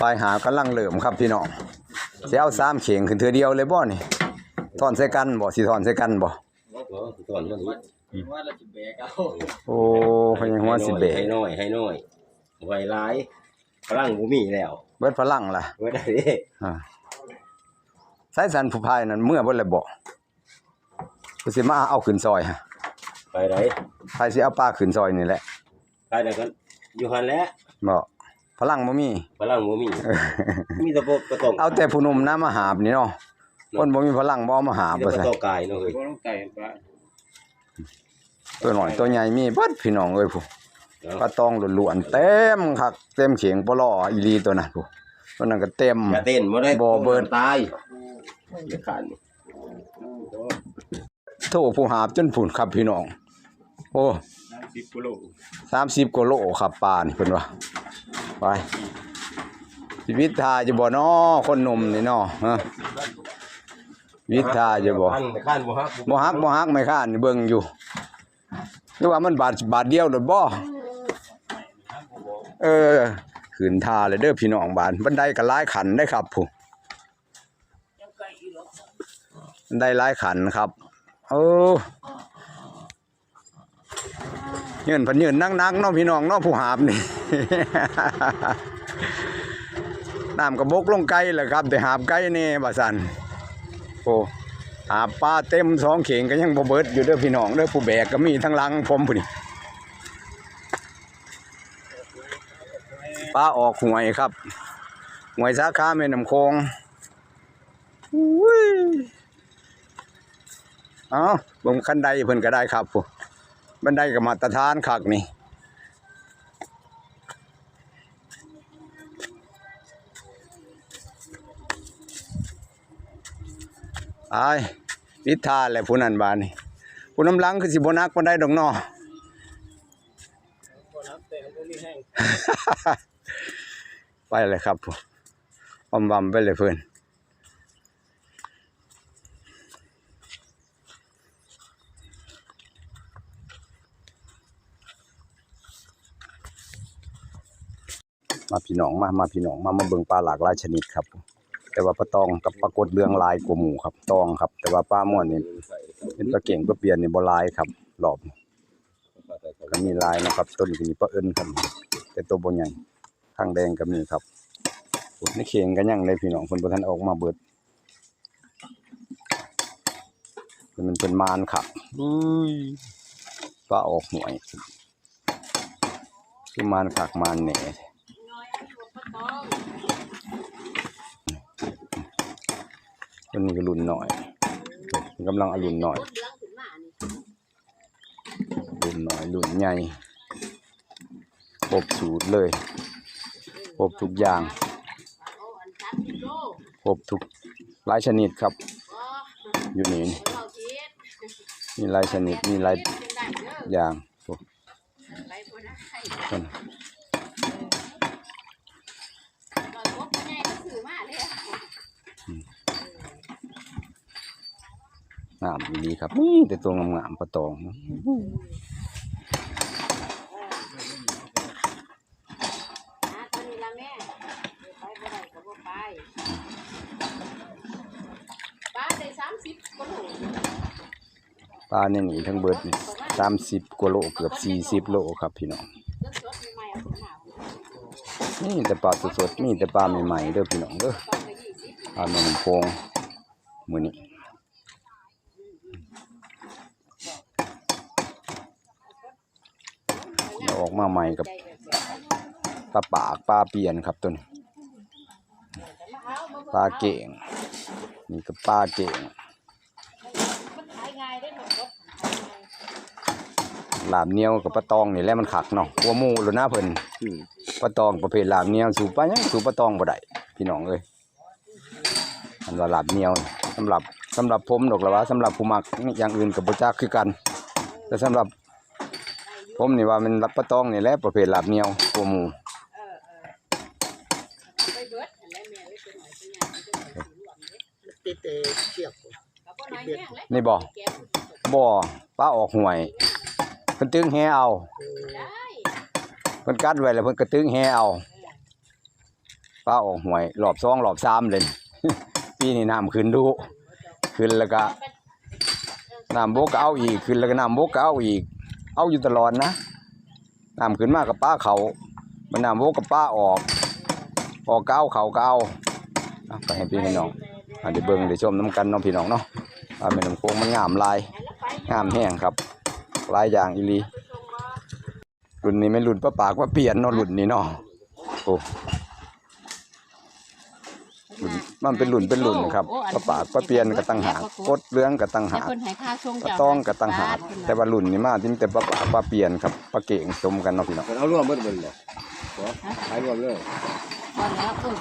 ปลายหากำลังเริ่มครับพี่น้องสิเอาสามเข่งขึ้นเทือเดียวเลยบ่นี่ถอนใส่กันบ่สิถอนใส่กันบ่เนาะตอนมันนี้ว่าเราจะแบกเอาโอ้พยังหัวสิเบะให้น้อยให้น้อยไวร้ายพลังบ่มีแล้วเบิดพลังล่ะไว้ได้เด้อ่าสายสันผู้พายนั่นเมื่อบ่เลยบ่กูสิมาเอาขึ้นซอยฮะไปไหนพายสิเอาปลาขึ้นซอยนี่แหละไปได้กันอยู่หันแหล้วบ่ พลังบ่มี พลังบ่มี มีแต่พวกกระตงเอาแต่ผู้หนุ่มน้ำมาหาบนี่เนาะคนบ่มีพลังบ่เอามาหาบมีบ่แต่กซั่ระนตงกายเนาะเฮ้ยก็ต้องไก่ปลาตัวน้อยตัวใหญ่มีเบิดพี่น้องเอ้ยผู้เนาะปลาตองล้วนๆเต็มคักเต็มเขียงปลออีหลีตัวนั้นผู้ตัวนั้นก็เต็มอย่าเต้นบ่ได้บ่เบิดตายอย่าขาดนี่โทผู้หาบจนผุนครับพี่น้อง โอ้น้ำ สิบกิโลสามสิบกว่าโลครับปลานี่เพิ่นว่าไปชีวิตทาจะบ่นอคนหนุ่มนี่นอฮะชีวิตทาจะบ่ขั้นขั้นบ่ฮักบ่ฮักบ่ฮักไม่ค้านเบิ่งอยู่หรือว่ามันบาทบาทเดียวโดดบ่เออขืนทาเลยเด้อพี่น้องบานบันไดก็หลายขันได้ครับผู้บันไดหลายขันครับเออ ยืนพันยืนนักๆเนาะพี่น้องเนาะผู้หาบนี่น้ำกระบกลงไกลแหละครับ แต่หาบไกลนี่บาสันโอ้หาปลาเต็มสองเข่งก็ยังบเบิดอยู่เด้อพี่น้องเด้อผู้แบกก็มีทั้งลังผมผู้นี่ปลาออกหวยครับหวยสาขาแม่น้ำคงอุ้ยเอาเบิ่งคันใดเพิ่นก็ได้ครับผู้ บันไดก็มาตรฐานคักนี่อายนิทาแหละผู้นั้นบานนี่ผู้น้ำหลังคือสิบนักบ่ได้ดอกน้อก็น้ำเต็มก็มีแห้งไปเลยครับผู้อมบำไปเลยเพื่อน มาพี่น้องมามาพี่น้องมามาเบิ่งปลาหลากหลายชนิดครับ แต่ว่าปลาตองกับปลากดเรืองลายกว่าหมูครับตองครับ แต่ว่าปลาม่วนนี่เป็นปลาเก่งปลาเปลี่ยนนี่บ่ลายครับรอบก็มีลายนะครับ ต้นก็มีปลาเอิ้นครับ แต่ตัวบ่ใหญ่ข้างแดงก็มีครับในเข่งก็ยังเลยพี่น้องเพิ่นบ่ทันออกมาเบิดมันเป็นมารครับอุ้ยปลาออกหวยคือมารคักมารแหน่ ตัวนี้ก็รุ่นหน่อยมันกำลังอรุณหน่อยรุ่นหน่อยรุ่นใหญ่ครบสูตรเลยครบทุกอย่างครบทุกหลายชนิดครับ อยู่นี่มีหลายชนิดมีหลายอย่างโอ้นั่น งามดีครับนี่แต่ตัวงามๆปลาตองตัวนี้ละแม่ไปบ่ได้ก็บ่ไปป้าได้สามสิบกว่าโลปลาเนี่ยนี่ทั้งเบิดนี่สามสิบกว่าโลเกือบสี่สิบโลครับพี่น้อง เลือกสดใหม่ๆเอาถึงหา นี่แต่ปลาสดๆมีแต่ปลาใหม่ๆเด้อพี่น้องเด้อตอนไปยี่สิบปลาแม่น้ำโพงมือนี้ยออกมาใหม่กับปลาปากปลาเปลี่ยนครับตัวนี้ปลาเก่ง นี่ก็ปลาเก่งหลาบเนียวกับปลาตองนี่แหละมันขักเนาะหัวมูแล้วนะเพิ่น ปลาตองประเภทหลาบเหนียวสู่ปลาหยังสู่ปลาตองบ่ได้พี่น้องเอ้ยอันว่าหลาบเหนียวสำหรับสำหรับผมดอกละว่าสำหรับผู้มักอย่างอื่นก็บ่จักคือกัน แต่สำหรับ ผมนี่ว่ามันรับปลาตองนี่แหละประเภทหลาบเหนียวหัวหมูนี่บ่บ่ปลาออกห่วยเพิ่นตึงแฮเอา ได้เพิ่นกัดไว้แล้วเพิ่นก็ตึงแฮเอาปปลาออกหวยรอบสองรอบสามเลยปีนี้น้ำขึ้นดูขึ้นแล้วก็น้ำบกเอาอีกขึ้นแล้วก็น้ำบกเอาอีก เอาอยู่ตลอดนะน้ำขึ้นมากกับป้าเขา มันน้ำบกกับป้าออกออกก็เอาเขาก็เอาเอาไปให้พี่ให้น้องอะเดี๋ยวเบิ่งเดี๋ยวชมน้ำกันน้องพี่น้องเนาะอ่าแม่น้ำโขงมันงามลายงามแห้งครับลายอย่างอีลี รุ่นนี้ไม่รุ่นป้าปากว่าเปลี่ยนเนาะรุ่นนี้เนาะโอ้รุ่นมันเป็นรุ่นเป็นรุ่นครับป้าปากป้าเปลี่ยนก็ตั้งหากกดเรื่องก็ตั้งให้หากเพิ่นให้ค่าส่งป้าเจ้าต้องก็ตั้งหากแต่ว่ารุ่นนี้มาที่แต่ป้าปากป้าเปลี่ยนครับป้าเก่งสมกันเนาะพี่น้องมันเอารวมเบิดเบิดบ่ขายรวมเลยพอแล้วเออ